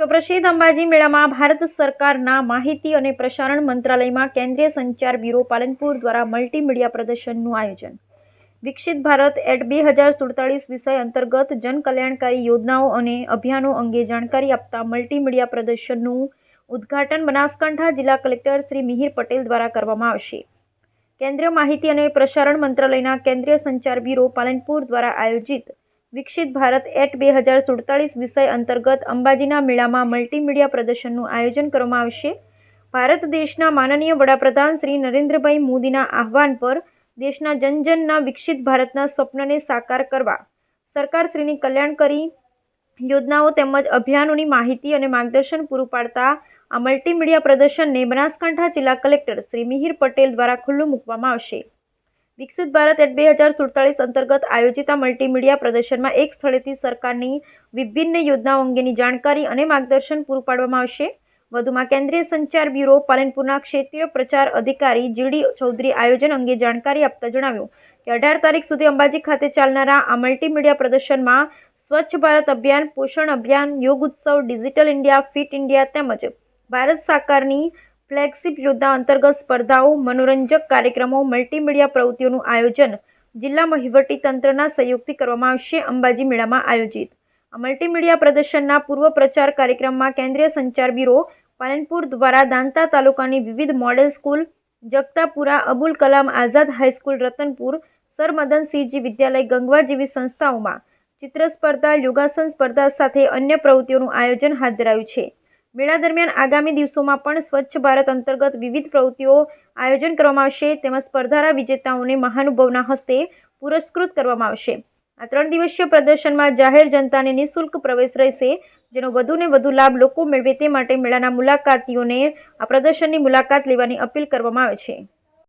પ્રસિદ્ધ અંબાજી મેળામાં ભારત સરકારના માહિતી અને પ્રસારણ મંત્રાલયમાં કેન્દ્રીય સંચાર બ્યુરો પાલનપુર દ્વારા મલ્ટીમીડિયા પ્રદર્શનનું આયોજન. વિકસિત ભારત એટ બે હજાર સુડતાલીસ વિષય અંતર્ગત જનકલ્યાણકારી યોજનાઓ અને અભિયાનો અંગે જાણકારી આપતા મલ્ટીમીડિયા પ્રદર્શનનું ઉદ્ઘાટન બનાસકાંઠા જિલ્લા કલેક્ટર શ્રી મિહિર પટેલ દ્વારા કરવામાં આવશે. કેન્દ્રીય માહિતી અને પ્રસારણ મંત્રાલયના કેન્દ્રીય સંચાર બ્યુરો પાલનપુર દ્વારા આયોજિત વિકસિત ભારત એટ બે હજાર સુડતાલીસ વિષય અંતર્ગત અંબાજીના મેળામાં મલ્ટીમીડિયા પ્રદર્શનનું આયોજન કરવામાં આવશે. ભારત દેશના માનનીય વડાપ્રધાન શ્રી નરેન્દ્રભાઈ મોદીના આહવાન પર દેશના જનજનના વિકસિત ભારતના સ્વપ્નને સાકાર કરવા સરકારશ્રીની કલ્યાણકારી યોજનાઓ તેમજ અભિયાનોની માહિતી અને માર્ગદર્શન પૂરું પાડતા આ મલ્ટીમીડિયા પ્રદર્શનને બનાસકાંઠા જિલ્લા કલેક્ટર શ્રી મિહિર પટેલ દ્વારા ખુલ્લું મૂકવામાં આવશે. વિકસિત ભારત એટ બે હજાર સુડતાલીસ અંતર્ગત આયોજિત આ મલ્ટીમીડિયા પ્રદર્શનમાં એક સ્થળેથી સરકારની વિભિન્ન યોજનાઓ અંગેની જાણકારી અને માર્ગદર્શન પૂરું પાડવામાં આવશે. વધુમાં કેન્દ્રીય સંચાર બ્યુરો પાલનપુરના ક્ષેત્રીય પ્રચાર અધિકારી જીડી ચૌધરી આયોજન અંગે જાણકારી આપતા જણાવ્યું કે અઢાર તારીખ સુધી અંબાજી ખાતે ચાલનારા આ મલ્ટીમીડિયા પ્રદર્શનમાં સ્વચ્છ ભારત અભિયાન, પોષણ અભિયાન, યોગ ઉત્સવ, ડિજિટલ ઇન્ડિયા, ફિટ ઇન્ડિયા તેમજ ભારત સરકારની ફ્લેગશિપ યોદ્ધા અંતર્ગત સ્પર્ધાઓ, મનોરંજક કાર્યક્રમો મલ્ટીમીડિયા પ્રવૃત્તિઓનું આયોજન જિલ્લા વહીવટી તંત્રના સહયોગથી કરવામાં આવશે. અંબાજી મેળામાં આયોજિત મલ્ટીમીડિયા પ્રદર્શનના પૂર્વ પ્રચાર કાર્યક્રમમાં કેન્દ્રીય સંચાર બ્યુરો, પાલનપુર દ્વારા દાંતા તાલુકાની વિવિધ model school, Jagtapura, Abul Kalam Azad high school Ratanpur sir Madansinhji વિદ્યાલય, ગંગવા જેવી સંસ્થાઓમાં ચિત્ર સ્પર્ધા, યોગાસન સ્પર્ધા સાથે અન્ય પ્રવૃત્તિઓનું આયોજન હાથ ધરાયું છે. મેળા દરમિયાન આગામી દિવસોમાં પણ સ્વચ્છ ભારત અંતર્ગત વિવિધ પ્રવૃત્તિઓ આયોજન કરવામાં આવશે. તેમજ સ્પર્ધાના વિજેતાઓને મહાનુભાવના હસ્તે પુરસ્કૃત કરવામાં આવશે. આ ત્રણ દિવસીય પ્રદર્શનમાં જાહેર જનતાને નિઃશુલ્ક પ્રવેશ રહેશે, જેનો વધુને વધુ લાભ લોકો મેળવે તે માટે મેળાના મુલાકાતીઓને આ પ્રદર્શનની મુલાકાત લેવાની અપીલ કરવામાં આવે છે.